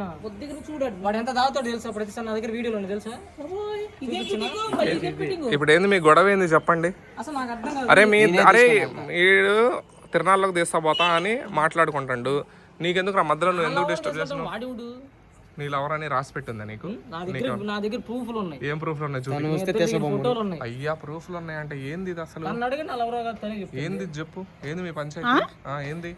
అవునా? కొద్దిగా చూడాడు వాడు ఎంత దాగుతాడు తెలుసా? ప్రతిసారి నా దగ్గర వీడియోలు ఉన్నాయి తెలుసా. ఇప్పుడు ఏంది మీ గొడవ ఏంది చెప్పండి? అసలు నాకు అర్థం కాదు. అరే మీ అరే వీడు తిరణాల్లోకి తీస్తా పోతా అని మాట్లాడుకుంటాడు. నీకెందుకు రా మధ్యలో నువ్వు ఎందుకు డిస్టర్బ్ చేస్తున్నావు? నీ లవర్ అని రాసి పెట్టిందా నీకు? నా దగ్గర నా దగ్గర ప్రూఫ్లు ఉన్నాయి. ఏం ప్రూఫ్లు ఉన్నాయి? చూడు. ఫోటోలు ఉన్నాయి. అయ్యా ప్రూఫ్లు ఉన్నాయి అంటే ఏంది ఇది అసలు? నన్ను అడిగి నా లవరా కాదు తనే చెప్పు ఏంది ఇది చెప్పు. ఏంది మీ పంచాయతీ? ఆ, ఏంది?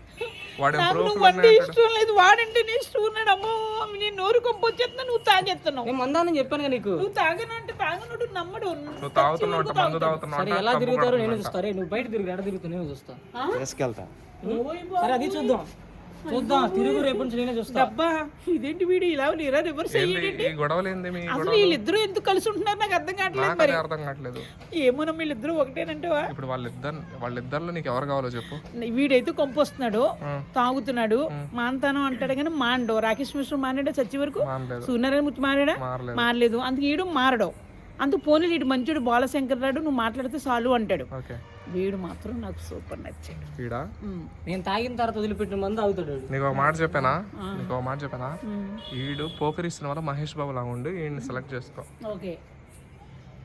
వాడే ప్రూఫ్లు ఉన్నాయి ఇష్టం లేదు. వాడంటే నీ ఇష్టం ఉన్నాడు. అమ్మో నీ నోరు కొంపొచ్చేస్తున్నా నువ్వు తాగేస్తున్నావు. నేను మందానని చెప్పాను కదా నీకు. నువ్వు తాగనంటే తాగనుడు నమ్మడు. నువ్వు తాగుతున్నావు అంట, మందు తాగుతున్నావు సరే ఎలా తిరుగుతారో నేను చూస్తా. అరే నువ్వు బయట తిరుగు ఎడ తిరుగుతా నేను చూస్తా. తీసుకెళ్తా. సరే అది చూద్దాం. చూద్దాం తిరుగు రేపు నుంచి నేనే చూస్తా. అబ్బా ఇదేంటి వీడు? ఇలా లేరా? రివర్స్ అయ్యేటండి ఈ గొడవలు ఏంది మీ అసలు గొడవ వీళ్ళిద్దరూ ఎందుకు కలిసి ఉంటున్నారు? నాకు అర్థం కావట్లేదు అదే అర్థం కావట్లేదు. ఏమోనో వీళ్ళిద్దరూ ఒకటేనంటవా? ఇప్పుడు వాళ్ళిద్దరు వాళ్ళిద్దరిలో నీకు ఎవరు కావాలో చెప్పు. వీడైతే కొంపొస్తున్నాడు తాగుతున్నాడు మాంతానం అంటాడు కానీ మాండో రాకేష్ మిశ్ర మానాడా చచ్చి వరకు? సూర్యనారాయణ మూర్తి మారాడా మారలేదు. అందుకు ఈడు మారడు. అందుకు పోనీ వీడు మంచుడు బాలశంకర్ రాడు నువ్వు మాట్లాడితే చాలు అంటాడు. ఓకే. వీడు మాత్రం నాకు సూపర్ నచ్చాడు. నేను తాగిన తర్వాత వదిలిపెట్టిన మంది వాడు. నీకు ఒక మాట చెప్పానా? నీకు ఒక మాట చెప్పానా? ఈడు పోకరిస్తున్న వల్ల మహేష్ బాబు లాగా ఉండి ఈయన్ని సెలెక్ట్ చేసుకో. ఓకే.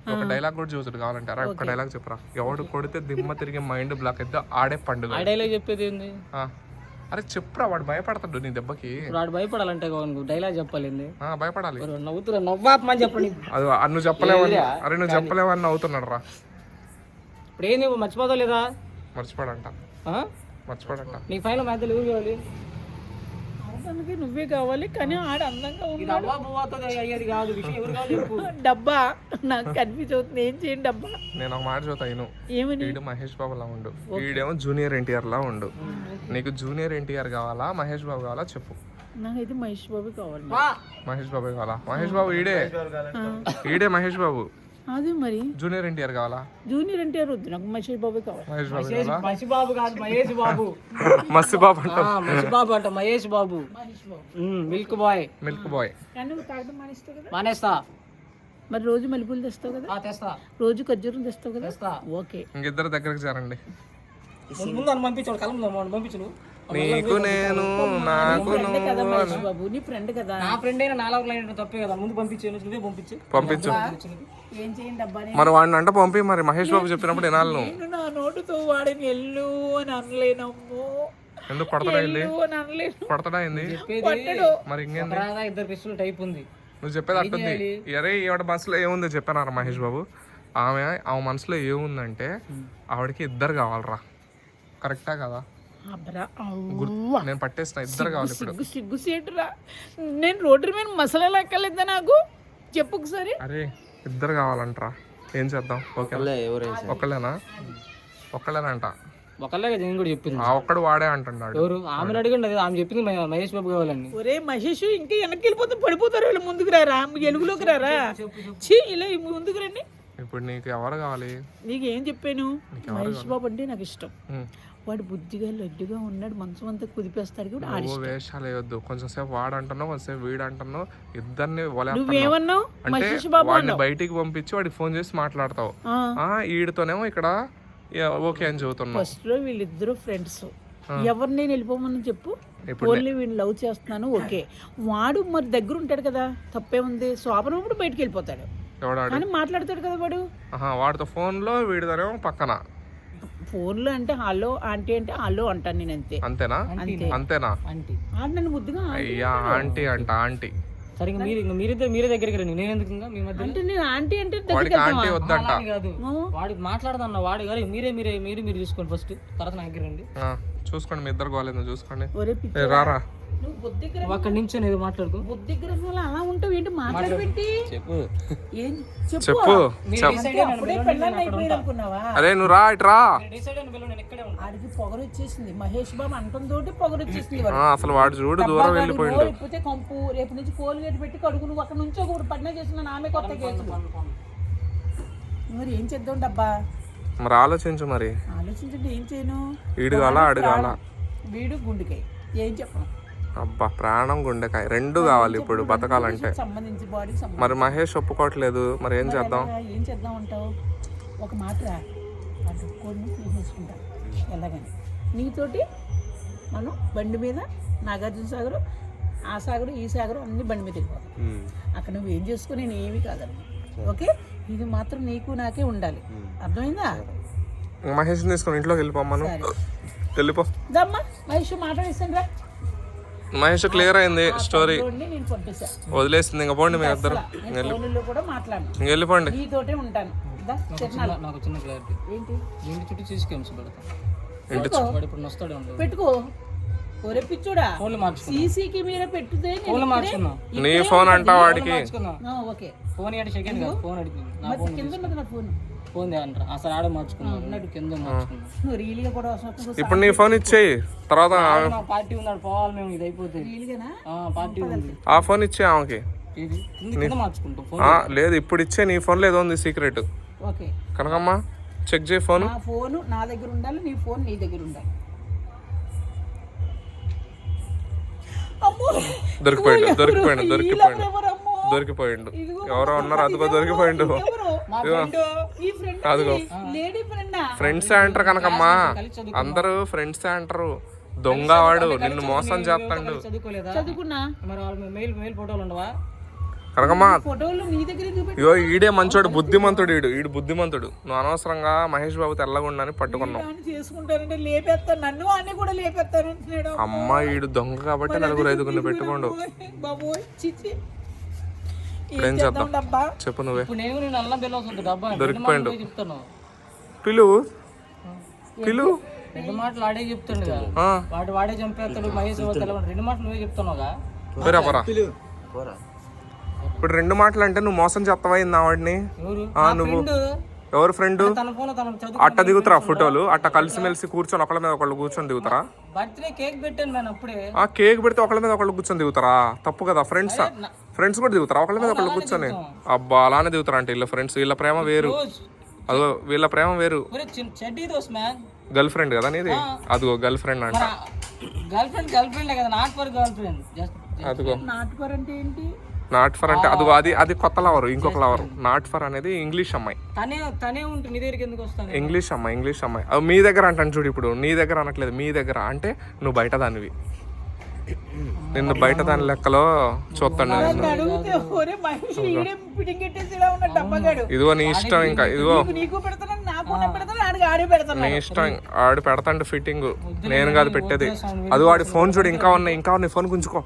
ఒక డైలాగ్ కూడా చూసుడు కావాలంటే. అరే ఒక డైలాగ్ చెప్పరా. ఎవడు కొడితే దిమ్మ తిరిగి మైండ్ బ్లాక్ అయితే ఆడే పండుగ. ఆ డైలాగ్ చెప్పేది ఏంది? ఆ. అరే చెప్పురా వాడు భయపడతాడు నీ దెబ్బకి. వాడు భయపడాలంటే డైలాగ్ చెప్పాలి ఏంది? ఆ, భయపడాలి. నవ్వుతురా నవ్వాపమని చెప్పండి. అది నువ్వు చెప్పలేవని అరే నువ్వు చెప్పలేవని అవుతున్నాడు రా ఇప్పుడు ఏంది మర్చిపోతా లేదా? మర్చిపోడంట. ఆ? మర్చిపోడంట. నీకు ఫైనల్ మ్యాథ్లు ఎవరు కావాలి అవడానికి నువ్వే కావాలి కానీ ఆడ అందంగా చెప్పు. డబ్బా నాకు కన్ఫ్యూజ్ అవుతుంది ఏం చేయండి డబ్బా? నేను ఒక మాట చూతా ఇను ఏమని? వీడు మహేష్ బాబు లా ఉండు. వీడేమో జూనియర్ ఎన్టీఆర్ లా ఉండు. నీకు జూనియర్ ఎన్టీఆర్ కావాలా మహేష్ బాబు కావాలా చెప్పు. నాకైతే మహేష్ బాబు కావాలి. మహేష్ బాబు కావాలా? మహేష్ బాబు ఈడే. ఈడే మహేష్ బాబు. అదే మరి. జూనియర్ ఎన్టీఆర్ కావాలా? జూనియర్ అంటే వద్దు నాకు మహేష్ బాబు కావాలి. మహేష్ బాబు కావాలా మసిబాబు కాదు మహేష్ బాబు. మస్తు బాబు అంట. ఆ, మసిబాబు అంట Mahesh Babu. Babu. Milk boy. Milk boy. మానేస్తా. మరి రోజు మల్లెపూలు తెస్తావు కదా? ఆ, తెస్తా. రోజు ఖర్జూరం తెస్తావు కదా? ఓకే. ఇంకిద్దరు దగ్గరికి చేరండి ముందు అని పంపించాడు కలం పంపించు నీకు నేను నాకు బాబు నీ ఫ్రెండ్ కదా. నా ఫ్రెండ్ అయినా నాలుగు లైన్ తప్పే కదా. ముందు పంపించే నువ్వే పంపించు. పంపించు. ఏం చేయండి అబ్బా మరి వాడిని అంటే పంపి మరి మహేష్ బాబు చెప్పినప్పుడు వినాలి నువ్వు. నేను నా నోటుతో వాడిని ఎల్లు అని అనలేనమ్మో. ఎందుకు ఏంది? పట్టడు. మరి ఇంకేంది? రాదా ఇద్దరు పిస్తులు టైప్ ఉంది. నువ్వు చెప్పేది అట్టుంది. అరే ఈవిడ మనసులో ఏముందో చెప్పానారా మహేష్ బాబు? ఆమె ఆమె మనసులో ఏముందంటే ఆవిడకి ఇద్దరు కావాలరా. కరెక్టా కదా? నేను పట్టేసిన ఇద్దరు కావాలి ఇప్పుడు. సిగ్గు సిగ్గు సేటురా నేను రోడ్డు మీద మసాలా లెక్కలేదా నాకు? చెప్పు ఒకసారి. అరే ఇద్దరు కావాలంటరా. ఏం చేద్దాం? ఓకే. ఒక్కళ్ళేనా ఒక్కళ్ళేనంట ఒకళ్ళే కదా నేను కూడా చెప్పింది. ఆ ఒక్కడు వాడే అంటున్నాడు. ఎవరు? ఆమెను అడిగండి అది ఆమె చెప్పింది మహేష్ బాబు కావాలని. ఒరే మహేష్ ఇంకా వెనక్కి వెళ్ళిపోతే పడిపోతారు వీళ్ళు ముందుకు రారా? ఎలుగులోకి రారా? చీ ఇలా ముందుకు రండి. ఇప్పుడు నీకు ఎవరు కావాలి? నీకు ఏం చెప్పాను మహేష్ బాబు అంటే నాకు ఇష్టం. వాడు బుద్ధిగా లడ్డుగా ఉన్నాడు మనసు అంతా కుదిపేస్తాడు నువ్వు వేషాలు వేయొద్దు కొంచెం సేపు వాడు అంటున్నావు కొంచెం వీడు అంటున్నావు ఇద్దరిని నువ్వేమన్నావు? అంటే వాడిని బయటికి పంపించి వాడికి ఫోన్ చేసి మాట్లాడతావు. ఈడితోనేమో ఇక్కడ ఓకే అని చెబుతున్నావు. ఫస్ట్లో వీళ్ళిద్దరు ఫ్రెండ్స్. ఎవరు నేను వెళ్ళిపోమని చెప్పు. ఓన్లీ వీడిని లవ్ చేస్తున్నాను ఓకే. వాడు మరి దగ్గర ఉంటాడు కదా తప్పే ఉంది. శోభనప్పుడు బయటికి వెళ్ళిపోతాడు. కానీ మాట్లాడతాడు కదా వాడు. వాడితో ఫోన్లో వీడితోనేమో పక్కన. ఫోన్లో అంటే హలో ఆంటీ అంటే హలో అంటాను నేను అంతే అంతేనా? అంతే. అంతేనా? ఆంటీ. ఆడు నన్ను ముద్దుగా ఆంటీ అయ్యా ఆంటీ అంట ఆంటీ. సరే ఇంక మీరు ఇంక మీరిద్దరు మీరే దగ్గరికి రండి. నేను ఎందుకు ఇంకా మీ మధ్య అంటే నేను ఆంటీ అంటే దగ్గరికి వాడికి ఆంటీ వెళ్తావా? వద్దంట అలాని కాదు. వాడికి మాట్లాడదన్న వాడు మీరే మీరే మీరు మీరు చూసుకోండి ఫస్ట్. తర్వాత నా దగ్గర రండి. ఆ, చూసుకోండి మీ ఇద్దరు కాలేదు చూసుకోండి. ఒరే పిచ్చి ఏ, రారా. నువ్వు బుద్ధి నువ్వు అక్కడి ఏదో మాట్లాడుకో. బుద్ధి గ్రహాలు అలా ఉంటావు ఏంటి మాట్లాడబెట్టి చెప్పు. ఏం చెప్పు. చెప్పు. మీరు చెప్ డిసైడ్ అప్పుడే పెళ్ళాన్ని అయిపోయింది అనుకున్నావా? అరే నువ్వు రా ఇటు రా. డిసైడ్ అని ఆడికి పొగరు వచ్చేసింది మహేష్ బాబు అంటంతోటి పొగరు వచ్చేసింది అసలు వాడు చూడు దూరం నోరు ఇప్పితే కంపు. రేపు నుంచి కోల్గేట్ పెట్టి కడుగు. నువ్వు అక్కడ నుంచి ఒక పడిన చేసిన ఆమె కొత్త కేసు మరి ఏం చేద్దాం డబ్బా? మరి ఆలోచించు మరి. ఆలోచించండి ఏం చేయను? ఆడు కావాలా వీడు గుండెకాయ. ఏం చెప్పను? అబ్బా ప్రాణం గుండెకాయ. రెండు కావాలి ఇప్పుడు బతకాలంటే. మరి మహేష్ ఒప్పుకోవట్లేదు. మరి ఏం చేద్దాం? ఏం చేద్దాం అంటావు? ఒక మాట ఎలాగని నీతోటి మనం బండి మీద నాగార్జున సాగర్ ఆ సాగరు ఈ సాగరు అన్ని బండి మీద వెళ్ళిపోతాం. అక్కడ నువ్వు ఏం చేసుకుని నేను ఏమీ కాదమ్మా ఓకే? ఇది మాత్రం నీకు నాకే ఉండాలి. అర్థమైందా? మహేష్ తీసుకొని ఇంట్లోకి వెళ్ళిపోమ్మను సరే. వెళ్ళిపో. దమ్మా మహేష్ మాట్లాడిస్తాను రా మహేష్ క్లియర్ అయింది స్టోరీ వదిలేసింది ఇంకా పోండి మీ ఇద్దరు. ఇంక వెళ్ళిపోండి. ఉంటాను. దా, తిరణాలు. చిన్న- నాకు చిన్న క్లారిటీ ఏంటి? ఇంటి చుట్టూ సీసీ కెమెరాస్ పెడతాం ఇంటి వాడు ఇప్పుడు ఉండదు పెట్టుకో. ఒరే పిచ్చుడా. ఫోన్లు మార్చుకున్నా. నీ ఫోన్ అంటా వాడికి? ఓకే. ఫోన్ అంటే సెకండ్ కాదు? ఫోన్ అడిగింది. నా మరి ఫోన్ కింద ఉన్నది నా ఫోన్? ఫోన్ అంటారా అసలు ఆడ మార్చుకున్నాడు కింద మార్చుకున్నా. నువ్వు రీల్గా కూడా వస్తున్నప్పుడు ఇప్పుడు నీ ఫోన్ ఇచ్చేయి. తర్వాత పార్టీ ఉన్నాడు పోవాలి మేము. ఇది అయిపోతే. పార్టీ ఉంది. ఆ ఫోన్ ఇచ్చే ఆమెకి. ఫోన్. లేదు ఇప్పుడు ఇచ్చే నీ ఫోన్లో ఏదో ఉంది సీక్రెట్ ఓకే. కనకమ్మ చెక్ చేయి ఫోన్ నా ఫోన్ నా దగ్గర ఉండాలి నీ ఫోన్ నీ దగ్గర ఉండాలి. అమ్మో! దొరికిపోయిండు దొరికిపోయిండు దొరికిపోయిండు. దొరికిపోయిండు. ఎవరో ఉన్నారు అదిగో దొరికిపోయిండు. ఎవరు మా ఫ్రెండ్ ఈ ఫ్రెండ్ అదిగో. లేడీ ఫ్రెండా? ఫ్రెండ్స్ అంటారు కనకమ్మా. అందరూ ఫ్రెండ్స్ అంటారు. దొంగ వాడు నిన్ను మోసం చేస్తాడు. చదువుకోలేదా? చదువుకున్నా. మరి మెయిల్ మెయిల్ ఫోటోలు ఉండవా? కనకమ్మ. ఇగో ఈడే మంచోడు బుద్ధిమంతుడు ఈడు. ఈడు బుద్ధిమంతుడు. నువ్వు అనవసరంగా మహేష్ బాబు తెల్లగుండని పట్టుకున్నావు. అమ్మ. ఈడు దొంగ కాబట్టి నలుగురు ఐదుగురిని పెట్టుకోండు. ఏం చేద్దాం? చెప్పు నువ్వే. ఇప్పుడు నేను నేను అల్లం బిల్ వస్తుంది డబ్బా. దొరికిపోయిండు. పిలువు పిలువు పెద్ద మాటలు ఆడే చెప్తాడు ఆ, వాడు వాడే చంపేస్తాడు మహేష్ రెండు మాటలు నువ్వే చెప్తున్నావుగా. పోరా పోరా. ఇప్పుడు రెండు మాటలు అంటే నువ్వు మోసం చేస్తావా నా వాడిని? నువ్వు. ఎవరు ఫ్రెండ్? అట్ట దిగుతారా ఫోటోలు అట్ట కలిసిమెలిసి కూర్చొని ఒకళ్ళ మీద ఒకళ్ళు కూర్చొని దిగుతారా? ఆ కేక్ పెడితే ఒకళ్ళ మీద ఒకళ్ళు కూర్చొని దిగుతారా? తప్పు కదా ఫ్రెండ్స్? ఫ్రెండ్స్ కూడా దిగుతారా ఒకళ్ళ మీద ఒకళ్ళు కూర్చొని? అబ్బా అలానే దిగుతారా అంటే వీళ్ళ ఫ్రెండ్స్? వీళ్ళ ప్రేమ వేరు. అదిగో వీళ్ళ ప్రేమ వేరు. గర్ల్ ఫ్రెండ్ కదా నీది? అదిగో గర్ల్ ఫ్రెండ్ అంట. గర్ల్ ఫ్రెండ్ గర్ల్ ఫ్రెండ్ కదా not for girlfriend. Just అదిగో. నాటుకోరు అంటే ఏంటి? నాట్ ఫర్ అంటే అదిగో అది అది కొత్త లవర్ ఇంకొక లవర్ నాట్ ఫర్ అనేది ఇంగ్లీష్ అమ్మాయి. తనే తనే ఉంటుంది నీ దగ్గరికి ఎందుకు వస్తాను ఇంగ్లీష్ అమ్మాయి ఇంగ్లీష్ అమ్మాయి. అవి మీ దగ్గర అంటాను చూడు ఇప్పుడు నీ దగ్గర అనట్లేదు మీ దగ్గర అంటే నువ్వు బయట దానివి. నిన్ను బయట దాని లెక్కలో చూస్తాను ఇదిగో నీ ఇష్టం ఇంకా ఇదిగో. నీ ఇష్టం ఆడు పెడతాండు ఫిట్టింగ్ నేను కాదు పెట్టేది. అది వాడి ఫోన్ చూడు ఇంకా ఉన్నాయి ఇంకా ఉన్నాయి ఫోన్ గుంజుకో.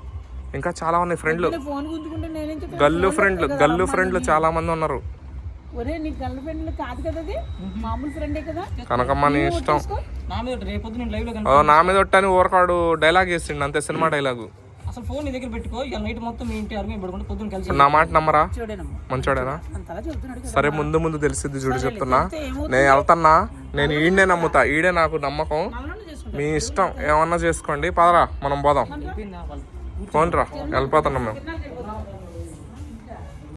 ఇంకా చాలా ఉన్నాయి ఫ్రెండ్లు గల్లు ఫ్రెండ్లు గల్లు ఫ్రెండ్లు చాలా మంది ఉన్నారు. ఒరే నీ గర్ల్ ఫ్రెండ్ కాదు కదా అది? మామూలు ఫ్రెండే కదా? కనకమ్మ నీ ఇష్టం. నా మీద ఒట్టని ఊరకాడు డైలాగ్ వేసిండు అంతే సినిమా డైలాగు అసలు ఫోన్ నీ దగ్గర పెట్టుకో ఇక నైట్ మొత్తం మీ ఇంటి అరుగు పడుకుంటే పొద్దున్న కలిసి ఇప్పుడు నా మాట నమ్మరా? మంచోడేనా? సరే ముందు ముందు తెలిసిద్ది చూడు చెప్తున్నా. నేను వెళ్తున్నా నేను ఈడనే నమ్ముతా ఈడే నాకు నమ్మకం. మీ ఇష్టం. ఏమన్నా చేసుకోండి. పదరా మనం పోదాం. ఫోన్ రా వెళ్ళిపోతున్నాం మేము.